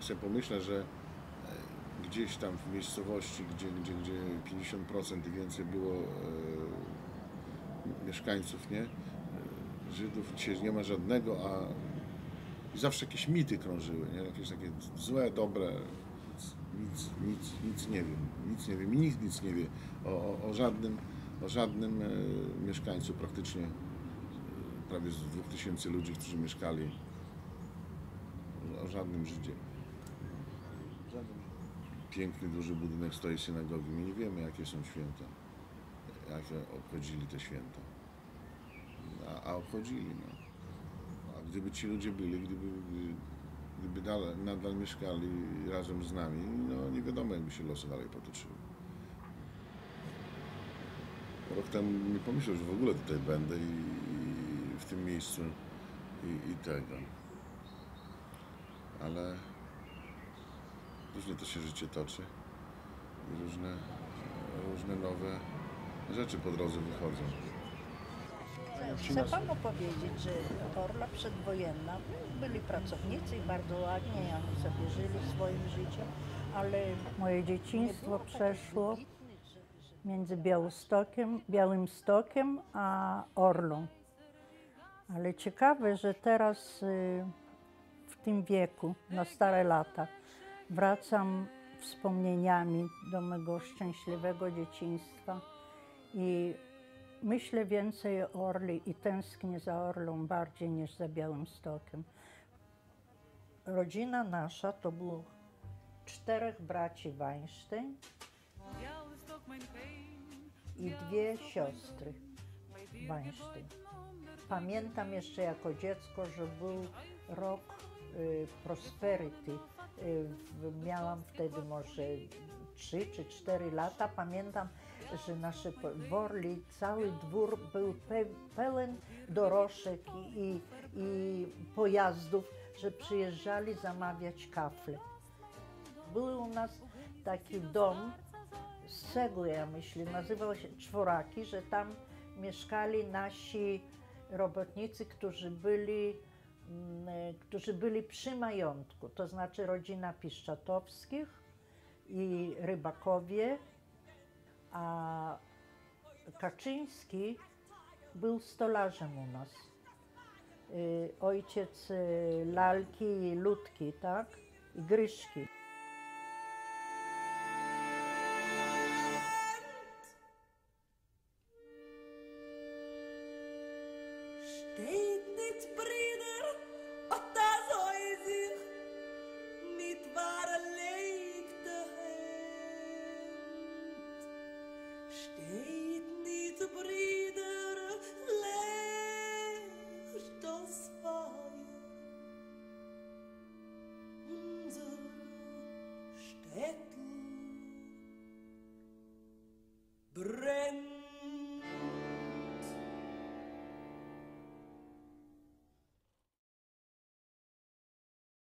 Sobie pomyślę, że e, gdzieś tam w miejscowości, gdzie, gdzie, gdzie 50% i więcej było e, mieszkańców, nie? E, Żydów, dzisiaj nie ma żadnego, a zawsze jakieś mity krążyły, nie? Jakieś takie złe, dobre, nic, nic, nic nie wiem, nic nie wiem i nikt nic nie wie o, o, o żadnym, o żadnym e, mieszkańcu praktycznie, e, prawie z 2000 ludzi, którzy mieszkali, o żadnym Żydzie. Piękny, duży budynek stoi synagogi. My nie wiemy, jakie są święta, jakie obchodzili te święta. A, a obchodzili, no. A gdyby ci ludzie byli, gdyby, gdyby dalej, nadal mieszkali razem z nami, no nie wiadomo, jakby się losy dalej potoczyły. Rok temu nie pomyślał, że w ogóle tutaj będę i, i w tym miejscu i, i tego. Ale różnie to się życie toczy i różne, różne nowe rzeczy po drodze wychodzą. Chcę panu powiedzieć, że Orla przedwojenna byli pracownicy i bardzo ładnie oni sobie żyli swoim życiem, ale Moje dzieciństwo przeszło między Białostokiem, Białymstokiem a Orlą. Ale ciekawe, że teraz y, w tym wieku, na stare lata, wracam wspomnieniami do mego szczęśliwego dzieciństwa i myślę więcej o Orli i tęsknię za Orlą bardziej niż za Białymstokiem. Rodzina nasza to było czterech braci Weinstein i dwie siostry Weinstein. Pamiętam jeszcze jako dziecko, że był rok y, Prosperity. Y, miałam wtedy może 3 czy 4 lata. Pamiętam, że nasze po- w Orli cały dwór był pe, pełen dorożek i, i, pojazdów, że przyjeżdżali zamawiać kafle. Był u nas taki dom z cegły, ja myślę, nazywał się Czworaki, że tam mieszkali nasi robotnicy, którzy byli, Mm, e, którzy byli przy majątku, to znaczy rodzina Piszczatowskich i Rybakowie, a Kaczyński był stolarzem u nas. Y, ojciec y, Lalki Ludki, tak? I Gryszki. Stay.